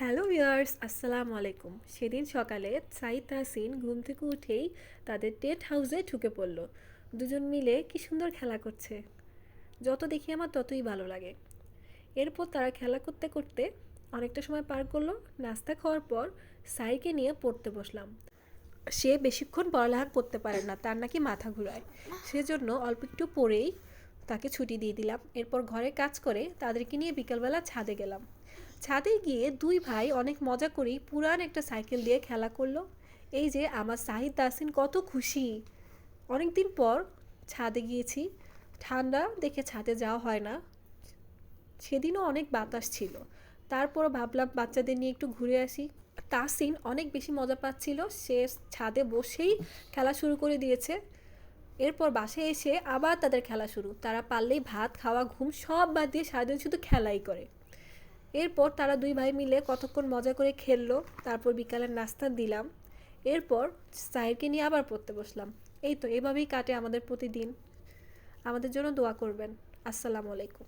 Hello viewers, আসসালামু আলাইকুম। সেদিন সকালে সাইদ তাহসিন ঘুম থেকে উঠেই তাদের টেন্ট হাউসে ঢুকে পড়ল। দুজন মিলে কি সুন্দর খেলা করছে। যত দেখি আমার ততই ভালো লাগে। এরপর তারা খেলা করতে করতে অনেকটা সময় পার করল। নাস্তা খাওয়ার পর সাইকে নিয়ে পড়তে বসলাম। সে বেশিক্ষণ পড়ালেখা করতে পারে না, তার নাকি মাথা ঘুরায়। সেজন্য অল্প একটু পড়েই তাকে ছুটি দিয়ে দিলাম। এরপর ঘরে কাজ করে তাদেরকে নিয়ে বিকালবেলা ছাদে গেলাম। ছাদে গিয়ে দুই ভাই অনেক মজা করেই পুরান একটা সাইকেল দিয়ে খেলা করল। এই যে আমার সাহিদ তাসিন কত খুশি। অনেক দিন পর ছাদে গিয়েছি। ঠান্ডা দেখে ছাদে যাওয়া হয় না। সেদিনও অনেক বাতাস ছিল। তারপর ভাবলাম বাচ্চাদের নিয়ে একটু ঘুরে আসি। তাসিন অনেক বেশি মজা পাচ্ছিল। সে ছাদে বসেই খেলা শুরু করে দিয়েছে। এরপর বাসায় এসে আবার তাদের খেলা শুরু। তারা পারলেই ভাত, খাওয়া, ঘুম সব বাদ দিয়ে সারাদিন শুধু খেলাই করে। এরপর তারা দুই ভাই মিলে কতক্ষণ মজা করে খেললো, তারপর বিকালের নাস্তা দিলাম। এরপর সাহেবকে নিয়ে আবার পড়তে বসলাম। এই তো, এভাবেই কাটে আমাদের প্রতিদিন। আমাদের জন্য দোয়া করবেন। আসসালামু আলাইকুম।